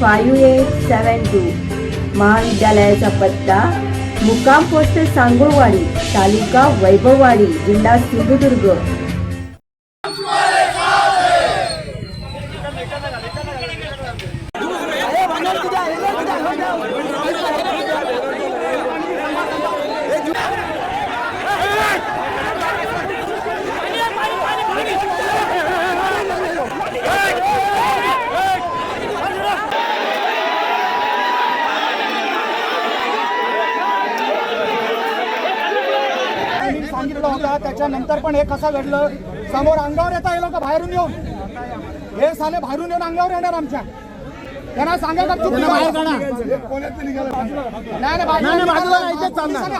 five eight seven two महाविद्यालयाचा पत्ता मुक्काम पोस्ट सांगोळवाडी तालुका वैभववाडी जिल्हा सिंधुदुर्ग मी सांगितलं होता त्याच्यानंतर पण हे कसं घडलं? समोर अंगावर येता हे लोक बाहेरून येऊन? हे साले बाहेरून येऊन अंगावर येणार आमच्या. त्यांना सांगा का चुकलं बाहेर नाही बाजूला चालणार.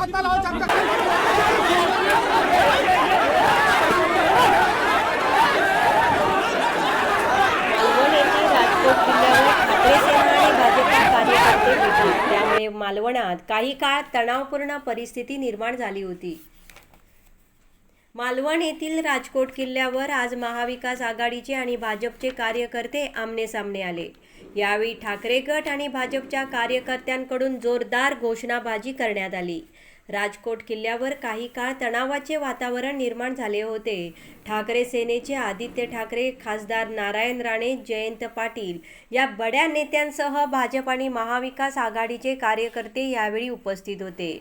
लावायचे मालवणात काही काळ तणावपूर्ण परिस्थिती निर्माण झाली होती. मालवण येथील राजकोट किल्ल्यावर आज महाविकास आघाडीचे आणि भाजपचे कार्यकर्ते आमनेसामने आले. यावेळी ठाकरे गट आणि भाजपच्या कार्यकर्त्यांकडून जोरदार घोषणाबाजी करण्यात आली. राजकोट किल्ल्यावर काही काळ तणावाचे वातावरण निर्माण झाले होते. ठाकरे सेनेचे आदित्य ठाकरे खासदार नारायण राणे जयंत पाटील या बड्या नेत्यांसह भाजप आणि महाविकास आघाडीचे कार्यकर्ते यावेळी उपस्थित होते.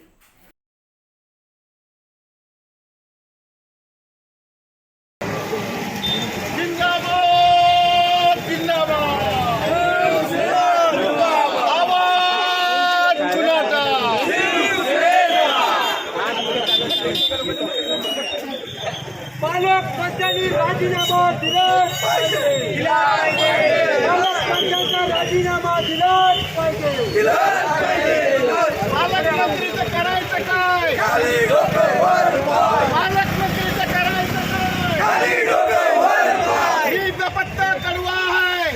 राजीनामा दिलाच पाहिजे. पालकमंत्र्यांचा राजीनामा दिलाच पाहिजे. पालकमंत्रीचं करायचं काय? पालकमंत्रीचं करायचं काय ही बेपत्ता कडवा आहे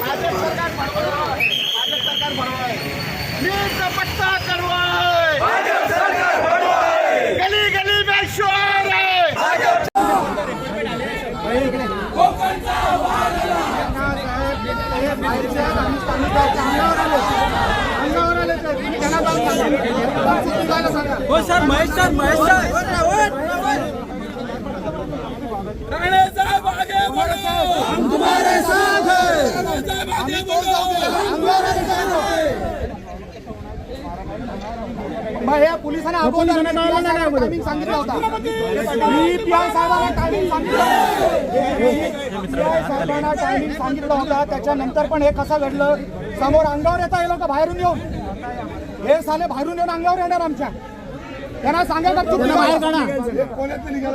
भाजप सरकार भडवा आहे भाजप सरकार भडवा आहे ही बेपत्ता कडवा आहे गली गली में शोर है हो sir Mahesh sir Mahesh sir. हमारे साथ मग या पोलिसांना अगोदर टायमिंग सांगितलं होता. मी साहेबांना टायमिंग सांगितलं आय साहेबांना टायमिंग सांगितलं होता. त्याच्यानंतर पण हे कसं घडलं? समोर अंगावर येता हे लोक बाहेरून येऊन. हे साले बाहेरून येऊन अंगावर येणार आमच्या. त्यांना सांगा का तुम्ही बाहेर जाणार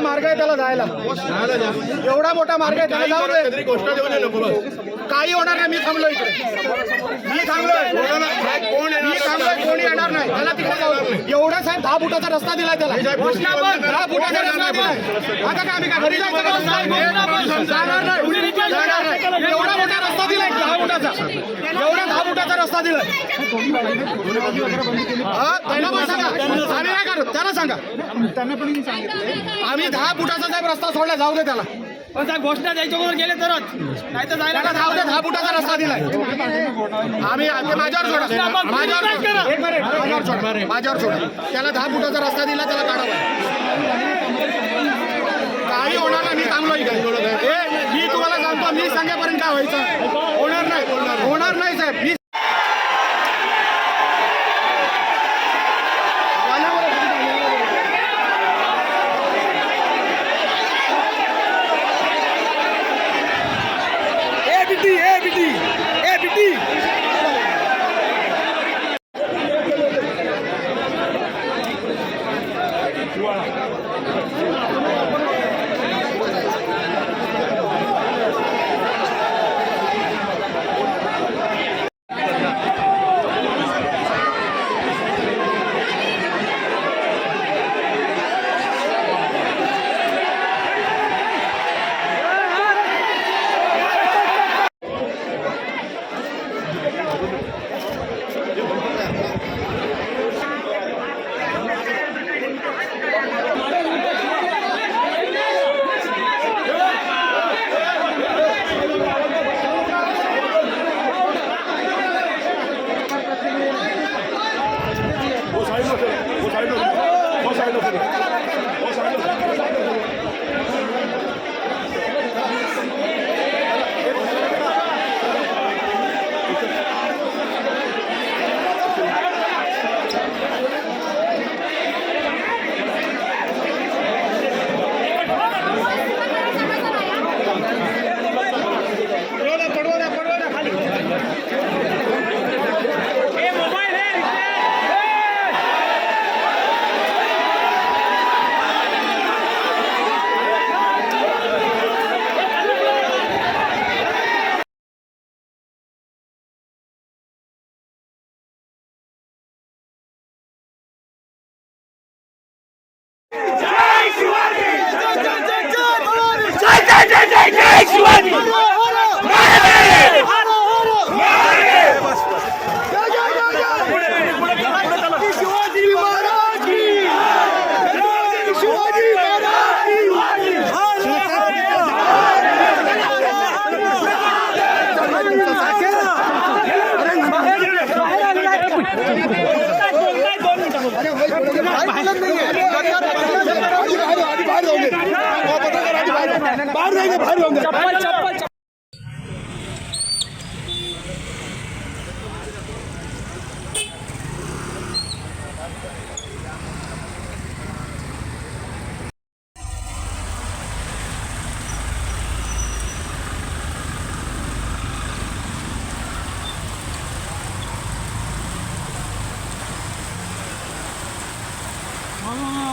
मोठा मार्ग आहे त्याला जायला. एवढा मोठा मार्ग आहे त्याला जाऊ दे. काही होणार नाही मी थांबलो इकडे. मी थांबलोय. मी थांबलोय कोणी येणार नाही. त्याला तिकडे जाऊ एवढा साहेब दहा फुटाचा रस्ता दिलाय त्याला. दहा फुटाचा रस्ता दिलाय. आता काय आम्ही काय घरी जायचं जाणार नाही. एवढा मोठा रस्ता दिलाय दहा फुटाचा एवढा दहा फुटाचा रस्ता दिलाय. हा त्यांना पण सांगा. आम्ही त्याला सांगा. आम्ही दहा फुटाचा साहेब रस्ता सोडला जाऊ दे त्याला. पण साहेब घोषणा द्यायच्या बरोबर गेले तरच. नाही तर जायला त्याला जाऊ दे दहा फुटाचा रस्ता दिलाय. आम्ही ते माझ्यावर सोडा. माझ्यावर सोडा. माझ्यावर सोडा. माझ्यावर सोडा. त्याला दहा फुटाचा रस्ता दिला त्याला काढावा काही होणार नाही मी थांबलो इकडे. ए, मी तुम्हाला सांगतो मी सांगेपर्यंत काय व्हायचं? होणार नाही. होणार नाही साहेब. मी Ready?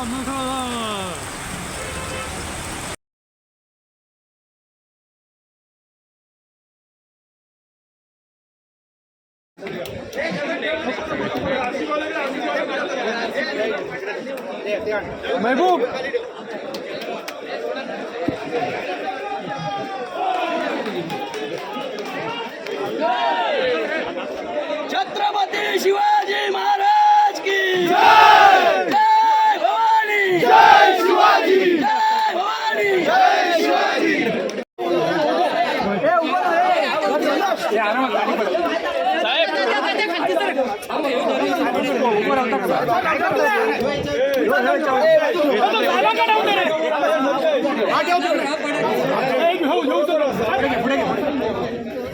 無駄だ。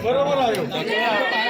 बरोबर आहे